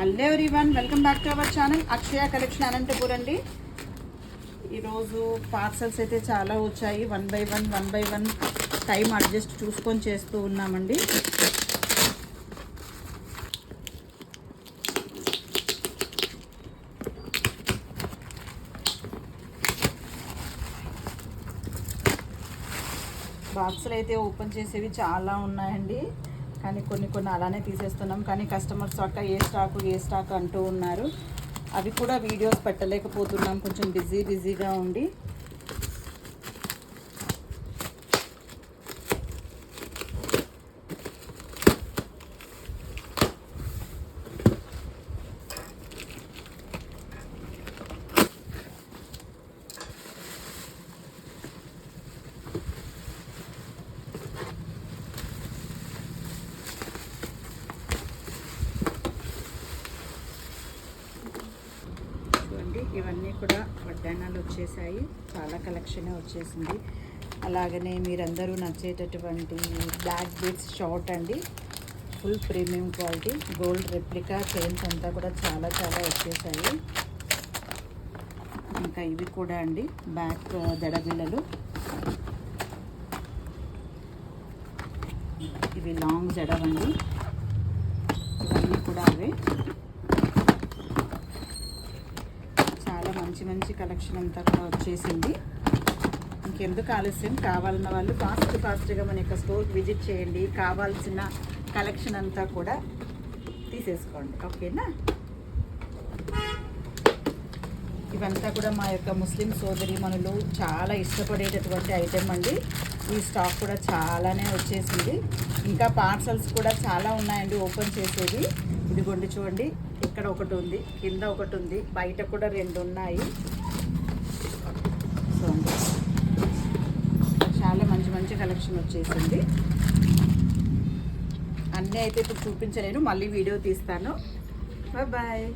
Hello everyone welcome back to our channel. Akshaya collection Anantapur అండి. ఈరోజు parcels అయితే చాలా వచ్చాయి. One by one one by one time adjust చూసుకొని చేస్తూ ఉన్నామండి. బాక్సులు అయితే ఓపెన్ చేసేవి చాలా ఉన్నాయండి. కానీ కొన్ని కొన్ని అలానే తీసేస్తున్నాం. కానీ కస్టమర్స్ అక్క ఏ స్టాకు ఏ స్టాక్ అంటూ ఉన్నారు. అవి కూడా వీడియోస్ పెట్టలేకపోతున్నాం. కొంచెం బిజీ బిజీగా ఉండి చూడండి ఇవన్నీ కూడా వడ్డానాలు వచ్చేసాయి. చాలా కలెక్షనే వచ్చేసింది. అలాగనే మీరందరూ నచ్చేటటువంటి బ్లాక్ బీట్స్ షార్ట్ అండి. Full premium quality gold replica chains అంతా కూడా చాలా చాలా వచ్చేసాయి. ఇంకా ఇవి కూడా అండి. బ్యాక్ uh, దడబిళ్ళలు ఇవి లాంగ్ జడవండి. ఇవన్నీ కూడా అవే చాలా మంచి కలెక్షన్ అంతా కూడా వచ్చేసింది ఇంకెందుకు ఆలస్యం? కావాలన్న వాళ్ళు ఫాస్ట్ ఫాస్ట్గా మన యొక్క స్టోర్కి విజిట్ చేయండి. కావాల్సిన కలెక్షన్ అంతా కూడా తీసేసుకోండి. ఓకేనా? ఇవంతా కూడా మా యొక్క ముస్లిం సోదరి మనులు చాలా ఇష్టపడేటటువంటి ఐటెం అండి. ఈ స్టాక్ కూడా చాలానే వచ్చేసింది. ఇంకా పార్సల్స్ కూడా చాలా ఉన్నాయండి ఓపెన్ చేసేది. ఇదిగోండి చూడండి ఇక్కడ ఒకటి ఉంది కింద ఒకటి ఉంది బయట కూడా రెండు ఉన్నాయి. చూడండి చాలా మంచి మంచి కలెక్షన్ వచ్చేసింది. అన్నీ అయితే ఇప్పుడు చూపించలేను మళ్ళీ వీడియో తీస్తాను. బాయ్.